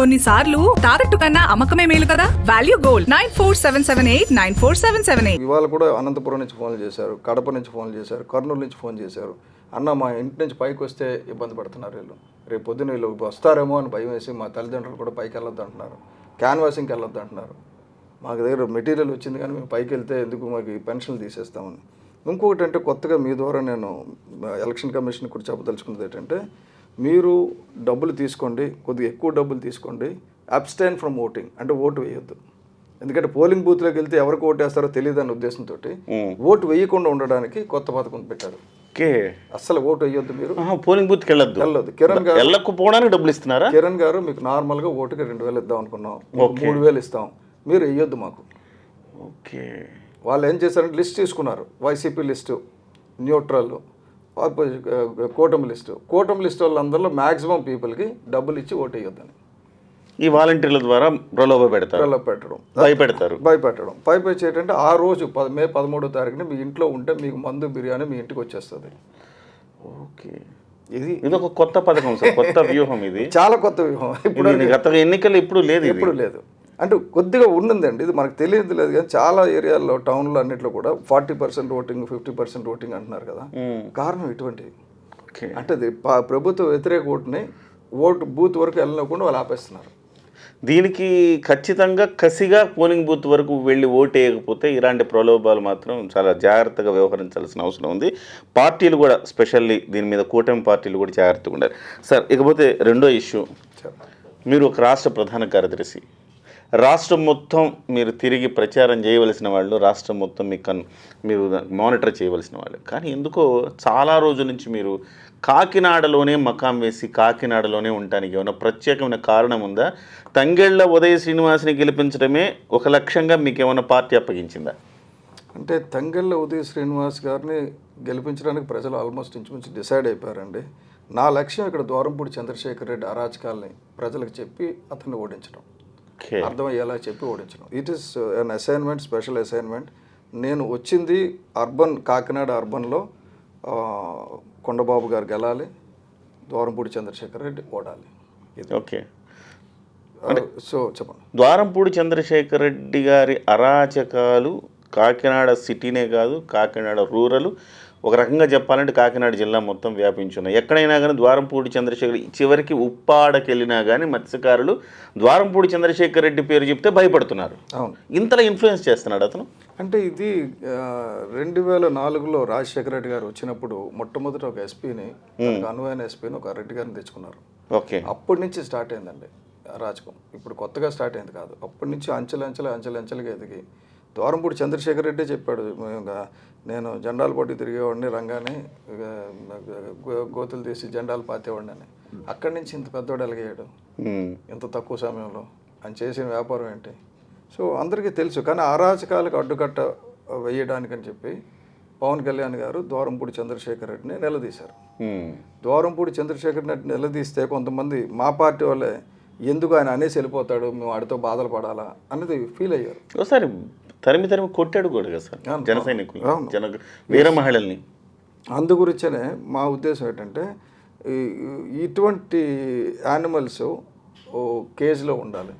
కొన్నిసార్లు తాకట్టు కన్నా అమ్మకమే మేలు కదా? Value gold. Nine four seven seven eight nine four seven seven eight. ఇవాళ కూడా అనంతపురం నుంచి ఫోన్ చేశారు కడప నుంచి ఫోన్ చేశారు కర్నూలు నుంచి ఫోన్ చేశారు. అన్న మా ఇంటి నుంచి పైకి వస్తే ఇబ్బంది పడుతున్నారు వీళ్ళు. రేపు పొద్దున్న వీళ్ళు వస్తారేమో అని భయం వేసి మా తల్లిదండ్రులు కూడా పైకి వెళ్ళొద్దు అంటున్నారు. క్యాన్వాసింగ్కి వెళ్ళొద్దు అంటున్నారు. మాకు దగ్గర మెటీరియల్ వచ్చింది కానీ మేము పైకి వెళ్తే ఎందుకు మాకు పెన్షన్లు తీసేస్తామని. ఇంకొకటి అంటే కొత్తగా మీ ద్వారా నేను ఎలక్షన్ కమిషన్ కూడా చెప్పదలుచుకున్నది ఏంటంటే మీరు డబ్బులు తీసుకోండి కొద్దిగా ఎక్కువ డబ్బులు తీసుకోండి అబ్స్టైన్ ఫ్రమ్ ఓటింగ్ అంటే ఓటు వేయొద్దు. ఎందుకంటే పోలింగ్ బూత్లోకి వెళ్తే ఎవరికి ఓటు వేస్తారో తెలియదు అనే ఉద్దేశంతో ఓటు వేయకుండా ఉండడానికి కొత్త పథకం పెట్టారు. ఓకే. అస్సలు ఓటు వేయొద్దు మీరు. పోలింగ్ బూత్కి వెళ్ళొద్దు. వెళ్ళొద్దు. కిరణ్ గారు వెళ్ళకపోవడానికి డబ్బులు ఇస్తున్నారా? కిరణ్ గారు మీకు నార్మల్గా ఓటుకి రెండు వేలు ఇద్దాం అనుకున్నాం. మూడు వేలు ఇస్తాం. మీరు వేయొద్దు మాకు. ఓకే. వాళ్ళు ఏం చేశారంటే లిస్ట్ తీసుకున్నారు. వైసీపీ లిస్టు న్యూట్రల్ కూటమి లిస్టు. కూటమి లిస్ట్ వాళ్ళందరిలో మ్యాక్సిమం పీపుల్కి డబ్బులు ఇచ్చి ఓటు వేయొద్దని. ఈ వాలంటీర్ల ద్వారా ప్రలోభ పెడతారు. పిల్ల పెట్టడం. భయపెడతారు. భయపెట్టడం. భయపెట్టి ఏంటంటే ఆ రోజు పద మే పదమూడో తారీఖున మీ ఇంట్లో ఉంటే మీకు మందు బిర్యానీ మీ ఇంటికి వచ్చేస్తుంది. ఓకే. ఇది ఇది ఒక కొత్త పథకం సార్. కొత్త వ్యూహం ఇది. చాలా కొత్త వ్యూహం. ఇప్పుడు గత ఎన్నికలు ఇప్పుడు లేదు ఇది. ఎప్పుడు లేదు. అంటే కొద్దిగా ఉండిందండి. ఇది మనకు తెలియదు లేదు కానీ చాలా ఏరియాల్లో టౌన్లో అన్నిట్లో కూడా forty percent voting fifty percent voting అంటున్నారు కదా. కారణం ఇటువంటివి ఓకే. అంటే ప్రభుత్వ వ్యతిరేక ఓటుని ఓటు బూత్ వరకు వెళ్ళకుండా వాళ్ళు ఆపేస్తున్నారు. దీనికి ఖచ్చితంగా కసిగా పోలింగ్ బూత్ వరకు వెళ్ళి ఓటు వేయకపోతే ఇలాంటి ప్రలోభాలు మాత్రం చాలా జాగ్రత్తగా వ్యవహరించాల్సిన అవసరం ఉంది. పార్టీలు కూడా స్పెషల్లీ దీని మీద కూటమి పార్టీలు కూడా జాగ్రత్తగా ఉండాలి. సార్ ఇకపోతే రెండో ఇష్యూ. మీరు ఒక రాష్ట్ర ప్రధాన కార్యదర్శి రాష్ట్రం మొత్తం మీరు తిరిగి ప్రచారం చేయవలసిన వాళ్ళు రాష్ట్రం మొత్తం మీకు కన్ మీరు మానిటర్ చేయవలసిన వాళ్ళు. కానీ ఎందుకో చాలా రోజుల నుంచి మీరు కాకినాడలోనే మకాం వేసి కాకినాడలోనే ఉండటానికి ఏమైనా ప్రత్యేకమైన కారణం ఉందా? తంగెళ్ళ ఉదయ శ్రీనివాస్ని గెలిపించడమే ఒక లక్ష్యంగా మీకు ఏమైనా పార్టీ అప్పగించిందా? అంటే తంగెళ్ళ ఉదయ శ్రీనివాస్ గారిని గెలిపించడానికి ప్రజలు ఆల్మోస్ట్ ఇంచుమించు డిసైడ్ అయిపోయారండి. నా లక్ష్యం ఇక్కడ ద్వారంపూడి చంద్రశేఖర్ రెడ్డి అరాచకాల్ని ప్రజలకు చెప్పి అతన్ని ఓడించడం అర్థమయ్యేలా చెప్పి ఓడించడం. It is an assignment special assignment నేను వచ్చింది అర్బన్ కాకినాడ అర్బన్లో కొండబాబు గారు గెలాలి దూరంపూడి చంద్రశేఖర్ రెడ్డి ఓడాలి. ఇది. ఓకే. సో చెప్పండి. ద్వారంపూడి చంద్రశేఖర్ రెడ్డి గారి అరాచకాలు కాకినాడ సిటీనే కాదు కాకినాడ రూరల్ ఒక రకంగా చెప్పాలంటే కాకినాడ జిల్లా మొత్తం వ్యాపించున్నాయి. ఎక్కడైనా కానీ ద్వారంపూడి చంద్రశేఖర్ చివరికి ఉప్పాడకి వెళ్ళినా కానీ మత్స్యకారులు ద్వారంపూడి చంద్రశేఖర్ రెడ్డి పేరు చెప్తే భయపడుతున్నారు. అవును. ఇంతలా ఇన్ఫ్లుయెన్స్ చేస్తున్నాడు అతను? అంటే ఇది రెండు వేల నాలుగులో రాజశేఖర రెడ్డి గారు వచ్చినప్పుడు మొట్టమొదటి ఒక ఎస్పీని అనువైన ఎస్పీని ఒక రెడ్డి గారిని తెచ్చుకున్నారు. ఓకే. అప్పటి నుంచి స్టార్ట్ అయిందండి రాజకం ఇప్పుడు కొత్తగా స్టార్ట్ అయింది కాదు. అప్పటి నుంచి అంచెలు అంచెలు అంచెలు అంచెలుగా ఎదిగి దూరంపూడి చంద్రశేఖర్ రెడ్డి చెప్పాడు నేను జెండాలు పట్టి తిరిగేవాడిని రంగానే ఇక గో- గోతులు తీసి జెండాలు పాతేవాడిని అని. అక్కడి నుంచి ఇంత పెద్దవాడు ఎలాగయ్యాడు? ఉమ్. ఇంత తక్కువ సమయంలో ఆయన చేసిన వ్యాపారం ఏంటి? సో అందరికీ తెలుసు కానీ అరాచకాలకు అడ్డుకట్ట వేయడానికని చెప్పి పవన్ కళ్యాణ్ గారు దూరంపూడి చంద్రశేఖర్ రెడ్డిని నిలదీశారు. ఉమ్. దూరంపూడి చంద్రశేఖర్ రెడ్డి నిలదీస్తే కొంతమంది మా పార్టీ వాళ్ళే ఎందుకు ఆయన అనేసి వెళ్ళిపోతాడు మేము వాడితో బాధలు పడాలా అనేది ఫీల్ అయ్యారు. ఒకసారి తరిమి తరిమి కొట్టాడు కూడా కదా సార్. జన సైనికులు. జన వీర మహిళల్ని. అందు గురించనే మా ఉద్దేశం ఏంటంటే ఇటువంటి యానిమల్స్ ఓ కేజ్లో ఉండాలి.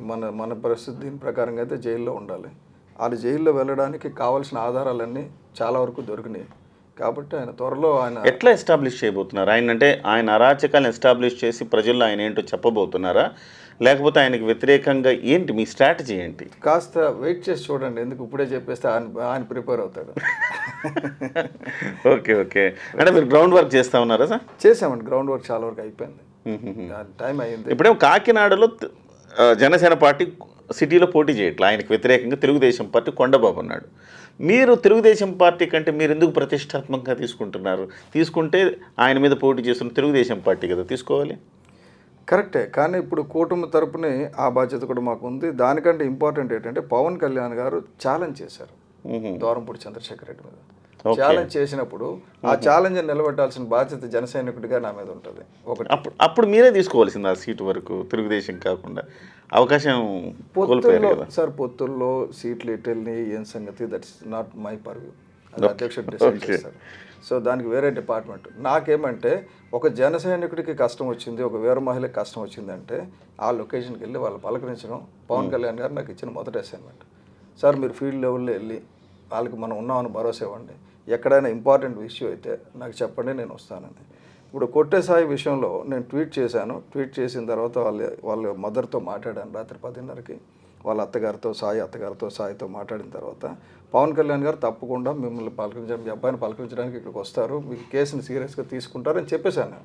మన మన పరిస్థితి దీని ప్రకారంగా అయితే జైల్లో ఉండాలి. వాళ్ళు జైల్లో వెళ్ళడానికి కావాల్సిన ఆధారాలన్నీ చాలా వరకు దొరికినాయి. కాబట్టి ఆయన త్వరలో ఆయన ఎట్లా ఎస్టాబ్లిష్ చేయబోతున్నారు? ఆయన అంటే ఆయన అరాచకాలను ఎస్టాబ్లిష్ చేసి ప్రజల్లో ఆయన ఏంటో చెప్పబోతున్నారా? లేకపోతే ఆయనకి వ్యతిరేకంగా ఏంటి? మీ స్ట్రాటజీ ఏంటి? కాస్త వెయిట్ చేసి చూడండి. ఎందుకు ఇప్పుడే చెప్పేస్తే ఆయన ఆయన ప్రిపేర్ అవుతాడు. Okay okay. అంటే మీరు గ్రౌండ్ వర్క్ చేస్తా ఉన్నారా సార్? చేసామండి గ్రౌండ్ వర్క్ చాలా వరకు అయిపోయింది. టైం అయింది ఇప్పుడేమో కాకినాడలో జనసేన పార్టీ సిటీలో పోటీ చేయట్లా. ఆయనకు వ్యతిరేకంగా తెలుగుదేశం పార్టీ కొండబాబు ఉన్నాడు. మీరు తెలుగుదేశం పార్టీ కంటే మీరు ఎందుకు ప్రతిష్టాత్మకంగా తీసుకుంటున్నారు? తీసుకుంటే ఆయన మీద పోటీ చేస్తున్న తెలుగుదేశం పార్టీ కదా తీసుకోవాలి. కరెక్టే. కానీ ఇప్పుడు కూటమి తరపునే ఆ బాధ్యత కూడా మాకు ఉంది. దానికంటే ఇంపార్టెంట్ ఏంటంటే పవన్ కళ్యాణ్ గారు ఛాలెంజ్ చేశారు. దూరంపూడి చంద్రశేఖర్ రెడ్డి మీద. ఛాలెంజ్ చేసినప్పుడు ఆ ఛాలెంజ్ నిలబెట్టాల్సిన బాధ్యత జన సైనికుడిగా నా మీద ఉంటుంది. ఒకటి. అప్పుడు అప్పుడు మీరే తీసుకోవాల్సింది ఆ సీటు వరకు తెలుగుదేశం కాకుండా. అవకాశం పొత్తుల్లో సార్ పొత్తుల్లో సీట్లు ఎటు వెళ్ళినాయి ఏం సంగతి? దట్స్ నాట్ మై పర్వ్యూ అది అధ్యక్షుడు డిసైడ్ చేస్తారు సో దానికి వేరే డిపార్ట్మెంట్ నాకేమంటే ఒక జన సైనికుడికి కష్టం వచ్చింది ఒక వీర మహిళకి కష్టం వచ్చిందంటే ఆ లొకేషన్కి వెళ్ళి వాళ్ళు పలకరించడం. పవన్ కళ్యాణ్ గారు నాకు ఇచ్చిన మొదటి అసైన్మెంట్ సార్ మీరు ఫీల్డ్ లెవెల్లో వెళ్ళి వాళ్ళకి మనం ఉన్నామని భరోసా ఇవ్వండి. ఎక్కడైనా ఇంపార్టెంట్ ఇష్యూ అయితే నాకు చెప్పండి నేను వస్తానని ఇప్పుడు కొట్టే సాయి విషయంలో నేను ట్వీట్ చేశాను. ట్వీట్ చేసిన తర్వాత వాళ్ళ వాళ్ళ మదర్తో మాట్లాడాను రాత్రి పదిన్నరకి. వాళ్ళ అత్తగారితో సాయి అత్తగారితో సాయితో మాట్లాడిన తర్వాత పవన్ కళ్యాణ్ గారు తప్పకుండా మిమ్మల్ని పలకరించడం మీ అబ్బాయిని పలకరించడానికి ఇక్కడికి వస్తారు. మీకు కేసుని సీరియస్గా తీసుకుంటారని చెప్పేశాను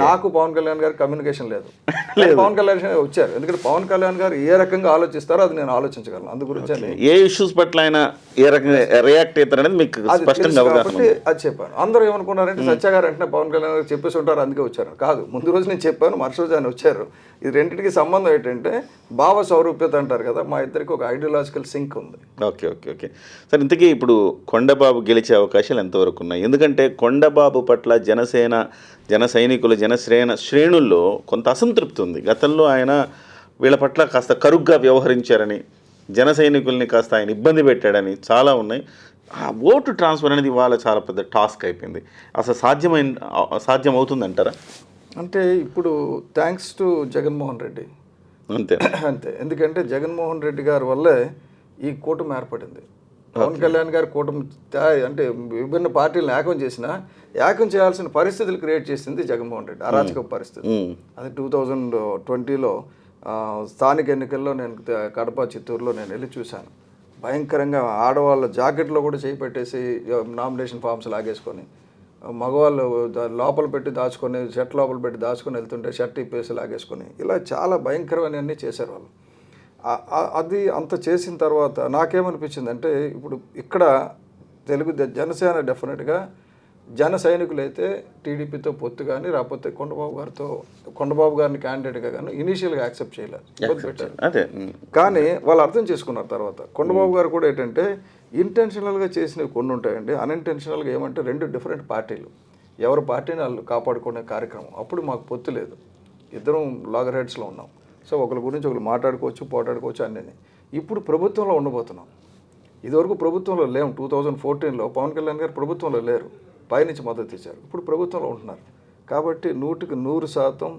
నాకు పవన్ కళ్యాణ్ గారి కమ్యూనికేషన్ లేదు. పవన్ కళ్యాణ్ వచ్చారు. ఎందుకంటే పవన్ కళ్యాణ్ గారు ఏ రకంగా ఆలోచిస్తారో అది నేను ఆలోచించగలను. అందు గురించి ఏ ఇష్యూస్ పట్ల ఆయన ఏ రకంగా రియాక్ట్ అవుతారు అనేది మీకు అది స్పష్టంగా కాబట్టి అది చెప్పాను. అందరూ ఏమనుకున్నారంటే సత్య గారు అంటే పవన్ కళ్యాణ్ గారు చెప్పేసి ఉంటారు అందుకే వచ్చారు. కాదు ముందు రోజు నేను చెప్పాను మరుసటి రోజు ఆయన వచ్చారు. ఇది రెండింటికి సంబంధం ఏంటంటే భావ సౌరూప్యత అంటారు కదా మా ఇద్దరికి ఒక ఐడియాలజికల్ సింక్ ఉంది. Okay okay okay. సార్ ఇంతకీ ఇప్పుడు కొండబాబు గెలిచే అవకాశాలు ఎంతవరకు ఉన్నాయి? ఎందుకంటే కొండబాబు పట్ల జనసేన జన సైనికులు జనశ్రేణ శ్రేణుల్లో కొంత అసంతృప్తి ఉంది. గతంలో ఆయన వీళ్ళ పట్ల కాస్త కరుగ్గా వ్యవహరించారని జన సైనికుల్ని కాస్త ఆయన ఇబ్బంది పెట్టాడని చాలా ఉన్నాయి. ఆ ఓటు ట్రాన్స్ఫర్ అనేది ఇవాళ చాలా పెద్ద టాస్క్ అయిపోయింది. అసలు సాధ్యమైన సాధ్యం అవుతుందంటారా అంటే ఇప్పుడు థ్యాంక్స్ టు జగన్మోహన్ రెడ్డి. అంతే. అంతే. ఎందుకంటే జగన్మోహన్ రెడ్డి గారి వల్లే ఈ కూటమి ఏర్పడింది. పవన్ కళ్యాణ్ గారి కూటమి అంటే విభిన్న పార్టీలను ఏకం చేసినా ఏకం చేయాల్సిన పరిస్థితులు క్రియేట్ చేసింది జగన్మోహన్ రెడ్డి అరాచక పరిస్థితి. అది టూ థౌజండ్ ట్వంటీలో స్థానిక ఎన్నికల్లో నేను కడప చిత్తూరులో నేను వెళ్ళి చూశాను. భయంకరంగా ఆడవాళ్ళ జాకెట్లో కూడా చేయి పెట్టేసి నామినేషన్ ఫామ్స్ లాగేసుకొని మగవాళ్ళు లోపల పెట్టి దాచుకొని షర్ట్ లోపల పెట్టి దాచుకొని వెళ్తుంటే షర్ట్ ఇప్పేసి లాగేసుకొని ఇలా చాలా భయంకరమైనవన్నీ చేశారు వాళ్ళు. అది అంత చేసిన తర్వాత నాకేమనిపించింది అంటే ఇప్పుడు ఇక్కడ తెలుగు జనసేన డెఫినెట్గా జన సైనికులైతే టీడీపీతో పొత్తు కానీ రాకపోతే కొండబాబు గారితో కొండబాబు గారిని క్యాండిడేట్గా కానీ ఇనీషియల్గా యాక్సెప్ట్ చేయలేదు ఇబ్బంది పెట్టారు. అదే. కానీ వాళ్ళు అర్థం చేసుకున్నారు తర్వాత. కొండబాబు గారు కూడా ఏంటంటే ఇంటెన్షనల్గా చేసినవి కొన్ని ఉంటాయండి. అన్ఇంటెన్షనల్గా ఏమంటే రెండు డిఫరెంట్ పార్టీలు. ఎవరి పార్టీని వాళ్ళు కాపాడుకునే కార్యక్రమం. అప్పుడు మాకు పొత్తు లేదు. ఇద్దరం లాగర్ హెడ్స్లో ఉన్నాం. సో ఒకరి గురించి ఒకరు మాట్లాడుకోవచ్చు పోటాడుకోవచ్చు అన్నీ ఇప్పుడు ప్రభుత్వంలో ఉండబోతున్నాం. ఇదివరకు ప్రభుత్వంలో లేము టూ థౌజండ్ ఫోర్టీన్లో పవన్ కళ్యాణ్ గారు ప్రభుత్వంలో లేరు. పైనుంచి మద్దతు ఇచ్చారు. ఇప్పుడు ప్రభుత్వంలో ఉంటున్నారు. కాబట్టి నూటికి నూరు శాతం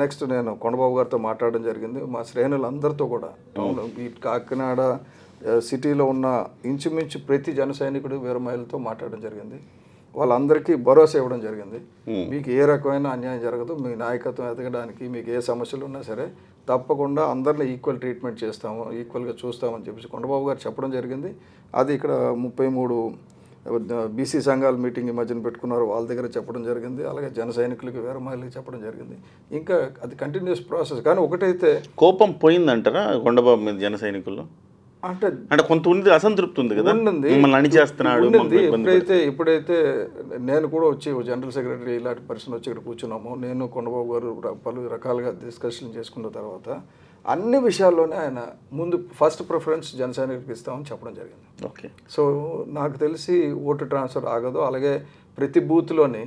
నెక్స్ట్ నేను కొండబాబు గారితో మాట్లాడడం జరిగింది. మా శ్రేణులందరితో కూడా. టౌన్ ఈ కాకినాడ సిటీలో ఉన్న ఇంచుమించు ప్రతి జన సైనికుడు వీర మాట్లాడడం జరిగింది. వాళ్ళందరికీ భరోసా ఇవ్వడం జరిగింది. మీకు ఏ రకమైన అన్యాయం జరగదు మీ నాయకత్వం ఎదగడానికి మీకు ఏ సమస్యలు ఉన్నా సరే తప్పకుండా అందరిని ఈక్వల్ ట్రీట్మెంట్ చేస్తాము ఈక్వల్గా చూస్తామని చెప్పేసి కొండబాబు గారు చెప్పడం జరిగింది. అది ఇక్కడ ముప్పై మూడు బీసీ సంఘాల మీటింగ్ ఈ మధ్యన పెట్టుకున్నారు వాళ్ళ దగ్గర చెప్పడం జరిగింది. అలాగే జన సైనికులకి వేరే మహిళకి చెప్పడం జరిగింది. ఇంకా అది కంటిన్యూస్ ప్రాసెస్ కానీ ఒకటైతే కోపం పోయిందంటారా కొండబాబు మీద జన సైనికుల్లో? అంటే అంటే కొంత ఉంది అసంతృప్తి ఉంది కదా. మిమ్మల్ని మమ్మల్ని ఇబ్బంది ఎప్పుడైతే ఎప్పుడైతే నేను కూడా వచ్చి జనరల్ సెక్రటరీ ఇలాంటి పర్సన్ వచ్చి ఇక్కడ కూర్చున్నాము నేను కొండబాబు గారు పలు రకాలుగా డిస్కషన్ చేసుకున్న తర్వాత అన్ని విషయాల్లోనే ఆయన ముందు ఫస్ట్ ప్రిఫరెన్స్ జనసేనకి ఇస్తామని చెప్పడం జరిగింది. ఓకే. సో నాకు తెలిసి ఓటు ట్రాన్స్ఫర్ ఆగదు. అలాగే ప్రతి బూత్లోని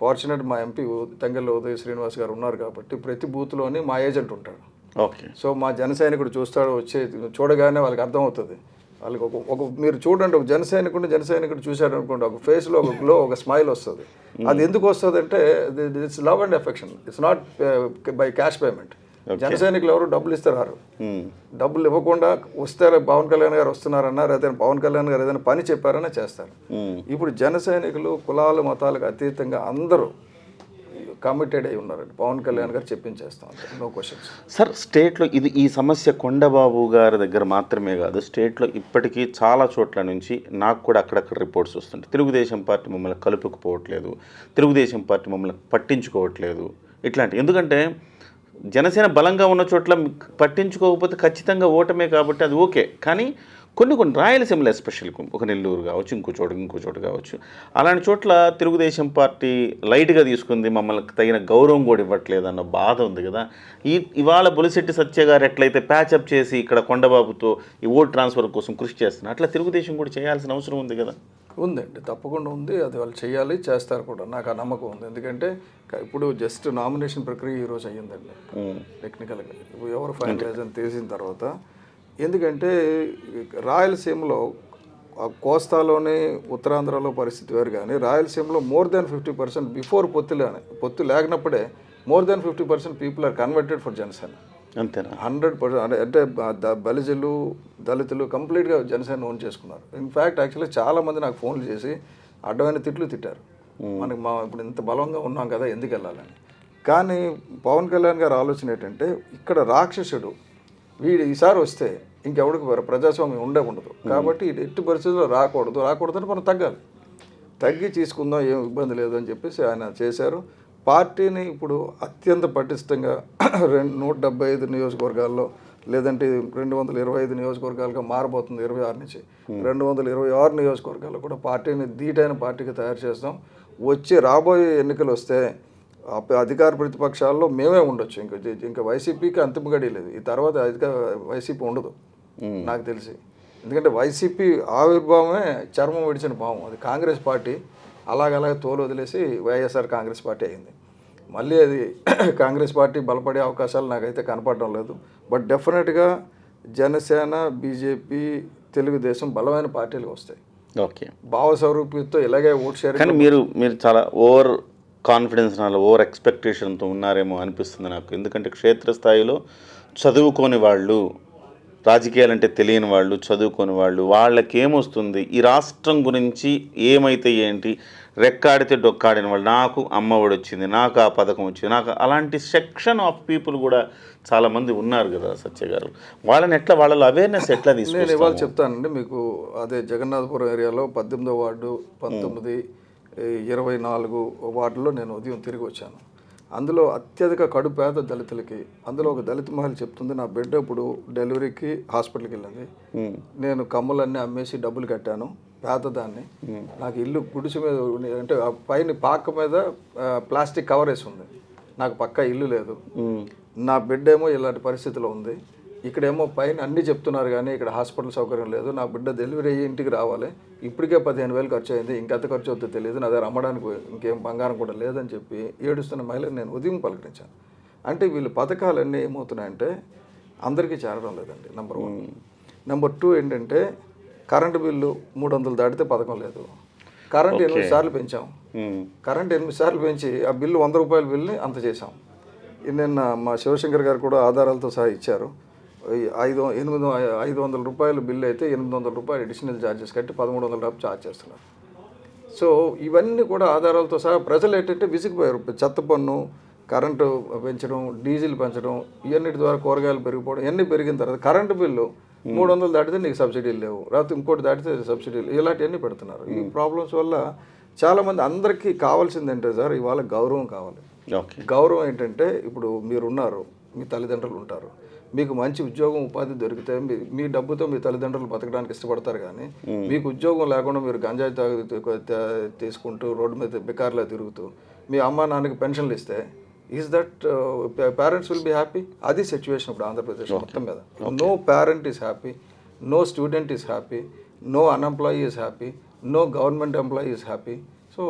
ఫార్చునేట్ మా ఎంపీ తంగెళ్ళ ఉదయ్ శ్రీనివాస్ గారు ఉన్నారు కాబట్టి ప్రతి బూత్లోని మా ఏజెంట్ ఉంటాడు. ఓకే. సో మా జన సైనికుడు చూస్తాడు వచ్చే చూడగానే వాళ్ళకి అర్థమవుతుంది. వాళ్ళకి ఒక ఒక మీరు చూడండి ఒక జన సైనికుడిని జన సైనికుడు చూశాడు అనుకోండి ఒక ఫేస్లో ఒక గ్లో ఒక స్మైల్ వస్తుంది. అది ఎందుకు వస్తుంది అంటే it's love and affection it's not by cash payment జన సైనికులు ఎవరు డబ్బులు ఇస్తారు? ఉమ్. డబ్బులు ఇవ్వకుండా వస్తారు పవన్ కళ్యాణ్ గారు వస్తున్నారన్నా లేదా పవన్ కళ్యాణ్ గారు ఏదైనా పని చెప్పారన్నా చేస్తారు. ఉమ్. ఇప్పుడు జన సైనికులు కులాలు మతాలకు అతీతంగా అందరూ కమిటెడ్ అయి ఉన్నారండి. పవన్ కళ్యాణ్ గారు చెప్పించేస్తాం నో క్వశ్చన్స్ సార్ స్టేట్లో ఇది ఈ సమస్య కొండబాబు గారి దగ్గర మాత్రమే కాదు స్టేట్లో ఇప్పటికీ చాలా చోట్ల నుంచి నాకు కూడా అక్కడక్కడ రిపోర్ట్స్ వస్తుంటాయి. తెలుగుదేశం పార్టీ మమ్మల్ని కలుపుకుపోవట్లేదు తెలుగుదేశం పార్టీ మమ్మల్ని పట్టించుకోవట్లేదు ఇట్లాంటి ఎందుకంటే జనసేన బలంగా ఉన్న చోట్ల పట్టించుకోకపోతే ఖచ్చితంగా ఓటమే కాబట్టి అది ఓకే. కానీ కొన్ని కొన్ని రాయలసీమలో ఎస్పెషల్ ఒక నెల్లూరు కావచ్చు ఇంకో చోటు ఇంకో చోటు కావచ్చు అలాంటి చోట్ల తెలుగుదేశం పార్టీ లైట్గా తీసుకుంది మమ్మల్ని తగిన గౌరవం కూడా ఇవ్వట్లేదు అన్న బాధ ఉంది కదా. ఈ ఇవాళ బొలిశెట్టి సత్య గారు ఎట్లయితే ప్యాచప్ చేసి ఇక్కడ కొండబాబుతో ఈ ఓట్ ట్రాన్స్ఫర్ కోసం కృషి చేస్తున్నారు అట్లా తెలుగుదేశం కూడా చేయాల్సిన అవసరం ఉంది కదా. ఉందండి. తప్పకుండా ఉంది. అది వాళ్ళు చేయాలి చేస్తారు కూడా. నాకు ఆ నమ్మకం ఉంది. ఎందుకంటే ఇప్పుడు జస్ట్ నామినేషన్ ప్రక్రియ ఈరోజు అయ్యిందండి. టెక్నికల్గా. ఎవరు ఫైనలైజ్ అని తెలిసిన తర్వాత ఎందుకంటే రాయలసీమలో కోస్తాలోని ఉత్తరాంధ్రలో పరిస్థితి వేరు కానీ రాయలసీమలో more than fifty percent before పొత్తులోనే పొత్తు లేకపోతే more than fifty percent people are converted for Janasena. అంతేనా? Hundred percent. అంటే బలిజలు దళితులు కంప్లీట్గా జనసేన ఓన్ చేసుకున్నారు. ఇన్ఫ్యాక్ట్ యాక్చువల్లీ చాలా మంది నాకు ఫోన్లు చేసి అడ్డమైన తిట్లు తిట్టారు. మనకి మా ఇప్పుడు ఇంత బలంగా ఉన్నాం కదా ఎందుకు వెళ్ళాలని. కానీ పవన్ కళ్యాణ్ గారి ఆలోచన ఏంటంటే ఇక్కడ రాక్షసుడు వీడు ఈసారి వస్తే ఇంకెవడికి ప్ర- ప్రజాస్వామ్యం ఉండే ఉండదు. కాబట్టి ఎట్టి పరిస్థితుల్లో రాకూడదు. రాకూడదని మనం తగ్గాలి. తగ్గి తీసుకుందాం ఏం ఇబ్బంది లేదు అని చెప్పేసి ఆయన చేశారు. పార్టీని ఇప్పుడు అత్యంత పటిష్టంగా రెండు నూట డెబ్బై ఐదు నియోజకవర్గాల్లో లేదంటే రెండు వందల ఇరవై ఐదు నియోజకవర్గాలుగా మారబోతుంది ఇరవై ఆరు నుంచి. రెండు వందల ఇరవై ఆరు నియోజకవర్గాల్లో కూడా పార్టీని ధీటైన పార్టీకి తయారు చేస్తాం. వచ్చి రాబోయే ఎన్నికలు వస్తే అధికార ప్రతిపక్షాల్లో మేమే ఉండొచ్చు. ఇంకా ఇంకా వైసీపీకి అంతిమ గడి లేదు. ఈ తర్వాత అధికార వైసీపీ ఉండదు. నాకు తెలిసి. ఎందుకంటే వైసీపీ ఆవిర్భావమే చర్మం విడిచిన భావం. అది కాంగ్రెస్ పార్టీ అలాగలాగే తోలు వదిలేసి వైఎస్ఆర్ కాంగ్రెస్ పార్టీ అయింది. మళ్ళీ అది కాంగ్రెస్ పార్టీ బలపడే అవకాశాలు నాకైతే కనపడడం లేదు. బట్ డెఫినెట్గా జనసేన బీజేపీ తెలుగుదేశం బలమైన పార్టీలు వస్తాయి. ఓకే. భావస్వరూపితో ఇలాగే ఓట్ షేర్ కానీ మీరు మీరు చాలా ఓవర్ కాన్ఫిడెన్స్ నాలో ఓవర్ ఎక్స్పెక్టేషన్తో ఉన్నారేమో అనిపిస్తుంది నాకు. ఎందుకంటే క్షేత్రస్థాయిలో చదువుకోని వాళ్ళు రాజకీయాలంటే తెలియని వాళ్ళు చదువుకోని వాళ్ళు వాళ్ళకి ఏమొస్తుంది ఈ రాష్ట్రం గురించి ఏమైతే ఏంటి? రెక్కాడితే డొక్కాడిన వాళ్ళు. నాకు అమ్మఒడి వచ్చింది నాకు ఆ పథకం వచ్చింది నాకు అలాంటి సెక్షన్ ఆఫ్ పీపుల్ కూడా చాలామంది ఉన్నారు కదా సత్య గారు. వాళ్ళని ఎట్లా వాళ్ళలో అవేర్నెస్ ఎట్లా నేను ఇవాళ చెప్తానండి మీకు అదే జగన్నాథపురం ఏరియాలో పద్దెనిమిదో వార్డు పంతొమ్మిది ఇరవై నాలుగు వార్డులో నేను ఉదయం తిరిగి వచ్చాను. అందులో అత్యధిక కడుపేద దళితులకి అందులో ఒక దళిత మహిళ చెప్తుంది నా బిడ్డ ఇప్పుడు డెలివరీకి హాస్పిటల్కి వెళ్ళింది. నేను కమ్ములన్నీ అమ్మేసి డబ్బులు కట్టాను. పేదదాన్ని నాకు ఇల్లు గుడిసె మీద. అంటే పైన పాక మీద ప్లాస్టిక్ కవర్ వేసి ఉంది. నాకు పక్క ఇల్లు లేదు. నా బిడ్డ ఏమో ఇలాంటి పరిస్థితిలో ఉంది. ఇక్కడేమో పైన అన్నీ చెప్తున్నారు కానీ ఇక్కడ హాస్పిటల్ సౌకర్యం లేదు. నా బిడ్డ డెలివరీ అయ్యి ఇంటికి రావాలి. ఇప్పటికే పదిహేను వేలు ఖర్చు అయింది. ఇంకెంత ఖర్చు అవుతుందో తెలియదు. నా దగ్గర అమ్మడానికి ఇంకేం బంగారం కూడా లేదని చెప్పి ఏడుస్తున్న మహిళని నేను ఉదయం పలకరించాను. అంటే వీళ్ళు పథకాలన్నీ ఏమవుతున్నాయంటే అందరికీ చేరడం లేదండి నెంబర్ వన్ నెంబర్ టూ ఏంటంటే కరెంటు బిల్లు మూడు వందలు దాటితే పథకం లేదు. కరెంట్ ఎనిమిది సార్లు పెంచాం. కరెంట్ ఎనిమిది సార్లు పెంచి ఆ బిల్లు వంద రూపాయల బిల్లుని అంత చేశాం. నిన్న మా శివశంకర్ గారు కూడా ఆధారాలతో సహా ఇచ్చారు. ఐదు ఎనిమిది ఐదు వందల రూపాయల బిల్లు అయితే ఎనిమిది వందల రూపాయలు అడిషనల్ ఛార్జెస్ కట్టి పదమూడు వందల డబ్బు ఛార్జ్ చేస్తున్నారు. సో ఇవన్నీ కూడా ఆధారాలతో సహా ప్రజలు ఏంటంటే విసిగిపోయారు. చెత్త పన్ను కరెంటు పెంచడం డీజిల్ పెంచడం ఇవన్నిటి ద్వారా కూరగాయలు పెరిగిపోవడం ఇవన్నీ పెరిగిన తర్వాత కరెంటు బిల్లు మూడు వందలు దాటితే నీకు సబ్సిడీలు లేవు. రాత్రి ఇంకోటి దాటితే సబ్సిడీలు ఇలాంటివన్నీ పెడుతున్నారు. ఈ ప్రాబ్లమ్స్ వల్ల చాలామంది అందరికీ కావాల్సింది ఏంటంటే సార్ ఇవాళ గౌరవం కావాలి. గౌరవం ఏంటంటే ఇప్పుడు మీరు ఉన్నారు మీ తల్లిదండ్రులు ఉంటారు. మీకు మంచి ఉద్యోగం ఉపాధి దొరికితే మీ డబ్బుతో మీ తల్లిదండ్రులు బతకడానికి ఇష్టపడతారు కానీ మీకు ఉద్యోగం లేకుండా మీరు గంజాయి తాగు తీసుకుంటూ రోడ్డు మీద బికార్లా తిరుగుతూ మీ అమ్మ నాన్నకి పెన్షన్లు ఇస్తే is that parents will be happy అది సిచ్యువేషన్ ఇప్పుడు ఆంధ్రప్రదేశ్ మొత్తం మీద. No parent is happy no student is happy no unemployee is happy no government employee is happy so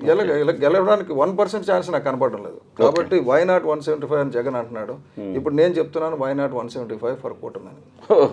గెల గెల- గెలవడానికి వన్ పర్సెంట్ ఛాన్స్ నాకు కనపడడం లేదు. కాబట్టి why not one seventy five అని జగన్ అంటున్నాడు. ఇప్పుడు నేను చెప్తున్నాను why not one seventy five for కూటమి